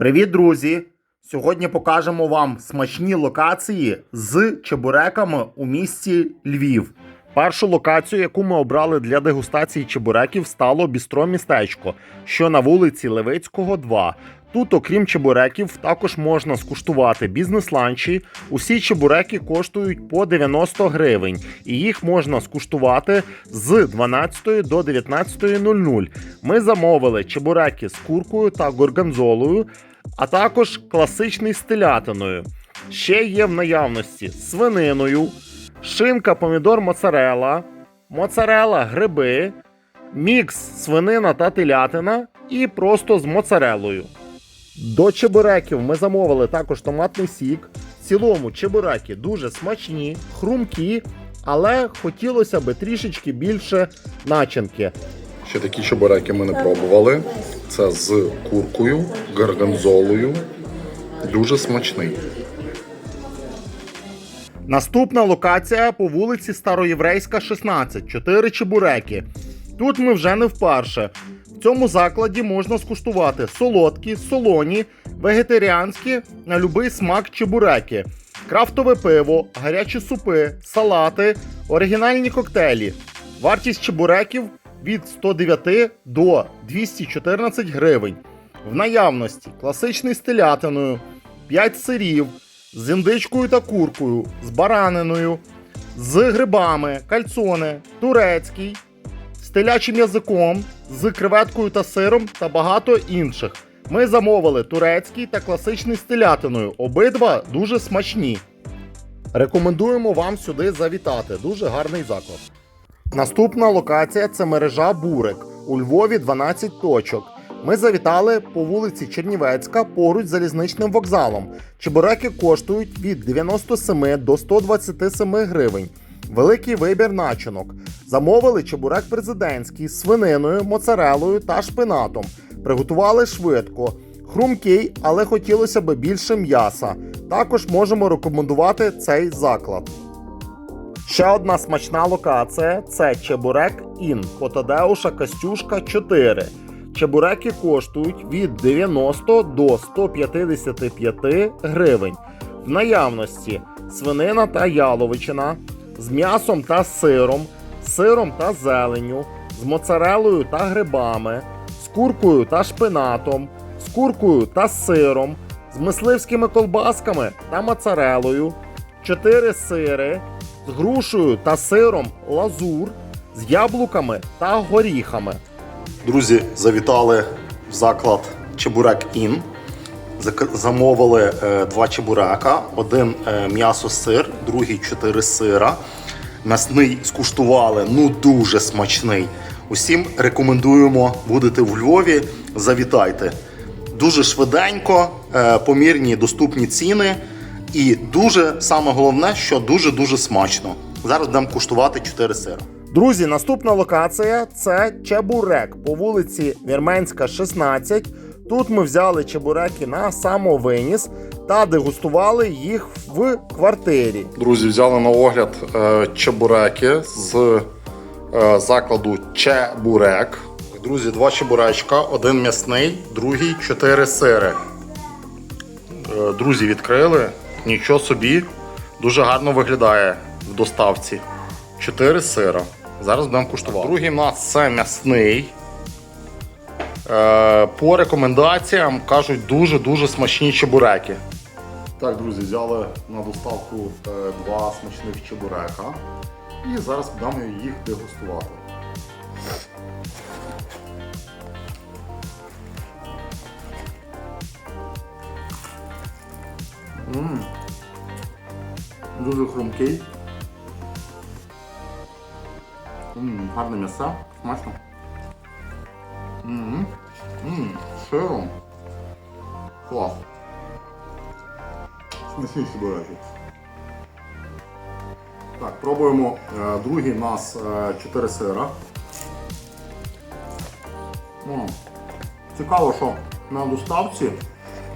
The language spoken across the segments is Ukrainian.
Привіт, друзі! Сьогодні покажемо вам смачні локації з чебуреками у місті Львів. Першу локацію, яку ми обрали для дегустації чебуреків, стало бістро містечко, що на вулиці Левицького, 2. Тут, окрім чебуреків, також можна скуштувати бізнес-ланчі. Усі чебуреки коштують по 90 гривень, і їх можна скуштувати з 12 до 19.00. Ми замовили чебуреки з куркою та горганзолою, а також класичний з телятиною. Ще є в наявності свининою, шинка, помідор, моцарела, моцарела, гриби, мікс свинина та телятина і просто з моцарелою. До чебуреків ми замовили також томатний сік. В цілому чебуреки дуже смачні, хрумкі, але хотілося би трішечки більше начинки. Ще такі чебуреки ми не пробували. Це з куркою, гарганзолою. Дуже смачний. Наступна локація по вулиці Староєврейська, 16, 4 чебуреки. Тут ми вже не вперше. В цьому закладі можна скуштувати солодкі, солоні, вегетаріанські на любий смак чебуреки, крафтове пиво, гарячі супи, салати, оригінальні коктейлі. Вартість чебуреків від 109 до 214 гривень. В наявності класичний з телятиною, 5 сирів, з індичкою та куркою, з бараниною, з грибами, кальцони, турецький, з телячим язиком, з креветкою та сиром та багато інших. Ми замовили турецький та класичний з телятиною. Обидва дуже смачні. Рекомендуємо вам сюди завітати. Дуже гарний заклад. Наступна локація це мережа Бурик. У Львові 12 точок. Ми завітали по вулиці Чернівецька поруч з залізничним вокзалом. Чебуреки коштують від 97 до 127 гривень. Великий вибір начинок. Замовили чебурек президентський з свининою, моцарелою та шпинатом. Приготували швидко. Хрумкий, але хотілося б більше м'яса. Також можемо рекомендувати цей заклад. Ще одна смачна локація це Чебурек Ін Котадеуша Костюшка 4. Чебуреки коштують від 90 до 155 гривень. В наявності свинина та яловичина з м'ясом та сиром, сиром та зеленню, з моцарелою та грибами, з куркою та шпинатом, з куркою та сиром, з мисливськими колбасками та моцарелою, 4 сири, з грушею та сиром лазур, з яблуками та горіхами. Друзі, завітали в заклад Чебурек Ін. Замовили е, два чебурека, один е, м'ясо-сир, другий чотири сира. М'ясний скуштували, ну дуже смачний. Усім рекомендуємо, будете в Львові, завітайте. Дуже швиденько, е, помірні доступні ціни. І дуже саме головне, що дуже-дуже смачно. Зараз будемо куштувати 4 сира. Друзі, наступна локація це Чебурек по вулиці Вірменська, 16. Тут ми взяли чебуреки на самовиніс та дегустували їх в квартирі. Друзі, взяли на огляд е, чебуреки з е, закладу Чебурек. Друзі, два чебуречка, один м'ясний, другий чотири сири. Е, друзі, відкрили. Нічого собі. Дуже гарно виглядає в доставці. Чотири сира. Зараз будемо куштувати. Другий у нас це м'ясний. Е, По рекомендаціям кажуть дуже-дуже смачні чебуреки. Так, друзі, взяли на доставку е, два смачних чебурека. І зараз будемо їх дегустувати. М. Дуже хрумкий. М, Гарне м'ясо, смачно. М, м, з Сиром. Клас. Смачні чебуреки. Так, пробуємо е, другий у нас 4 сира. Цікаво, що на доставці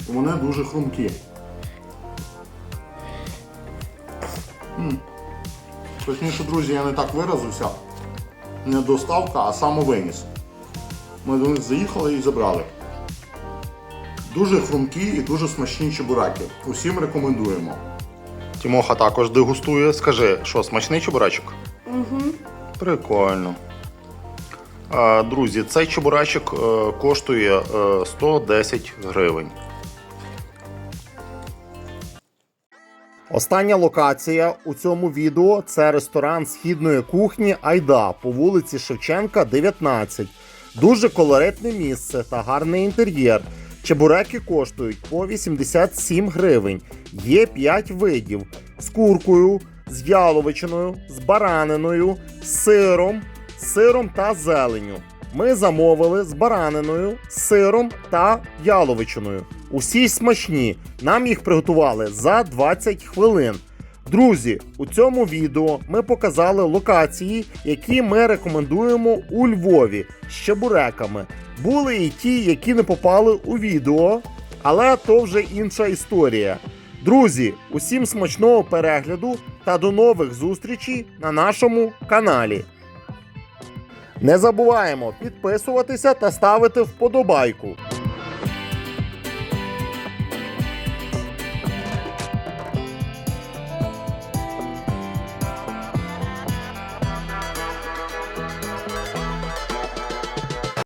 вони дуже хрумкі. Точніше, друзі, я не так виразився. Не доставка, а самовиніс. Ми до них заїхали і забрали. Дуже хрумкі і дуже смачні чебураки. Усім рекомендуємо. Тімоха також дегустує. Скажи, що смачний чебурачок? Угу. Прикольно. Друзі, цей чебурачок е, коштує е, 110 гривень. Остання локація у цьому відео це ресторан східної кухні Айда по вулиці Шевченка, 19. Дуже колоритне місце та гарний інтер'єр. Чебуреки коштують по 87 гривень. Є 5 видів з куркою, з яловичиною, з бараниною, з сиром, з сиром та зеленю. Ми замовили з бараниною, з сиром та яловичиною. Усі смачні. Нам їх приготували за 20 хвилин. Друзі, у цьому відео ми показали локації, які ми рекомендуємо у Львові з чебуреками. Були і ті, які не попали у відео, але то вже інша історія. Друзі, усім смачного перегляду та до нових зустрічей на нашому каналі. Не забуваємо підписуватися та ставити вподобайку.